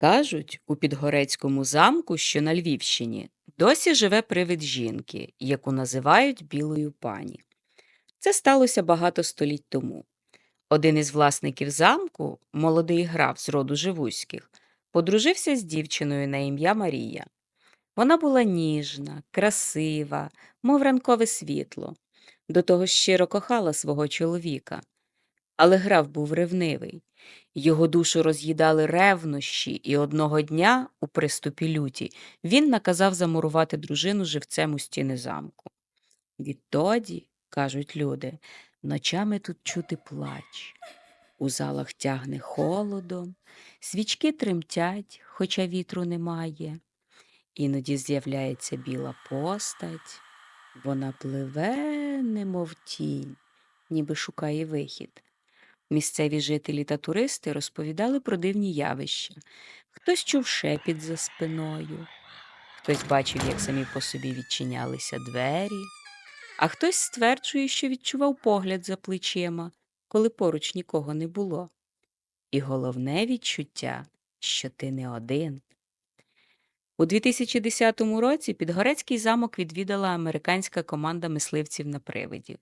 Кажуть, у Підгорецькому замку, що на Львівщині, досі живе привид жінки, яку називають Білою пані. Це сталося багато століть тому. Один із власників замку, молодий граф з роду Живузьких, подружився з дівчиною на ім'я Марія. Вона була ніжна, красива, мов ранкове світло. До того щиро кохала свого чоловіка. Але граф був ревнивий. Його душу роз'їдали ревнощі, і одного дня, у приступі люті, він наказав замурувати дружину живцем у стіни замку. Відтоді, кажуть люди, ночами тут чути плач. У залах тягне холодом, свічки тремтять, хоча вітру немає. Іноді з'являється біла постать, вона пливе, немов тінь, ніби шукає вихід. Місцеві жителі та туристи розповідали про дивні явища. Хтось чув шепіт за спиною, хтось бачив, як самі по собі відчинялися двері, а хтось стверджує, що відчував погляд за плечима, коли поруч нікого не було. І головне відчуття, що ти не один. У 2010 році Підгорецький замок відвідала американська команда мисливців на привидів.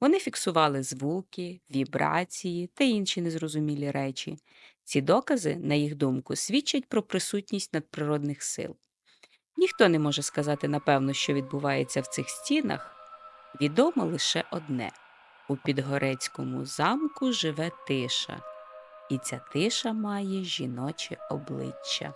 Вони фіксували звуки, вібрації та інші незрозумілі речі. Ці докази, на їх думку, свідчать про присутність надприродних сил. Ніхто не може сказати напевно, що відбувається в цих стінах. Відомо лише одне: у Підгорецькому замку живе тиша, і ця тиша має жіноче обличчя.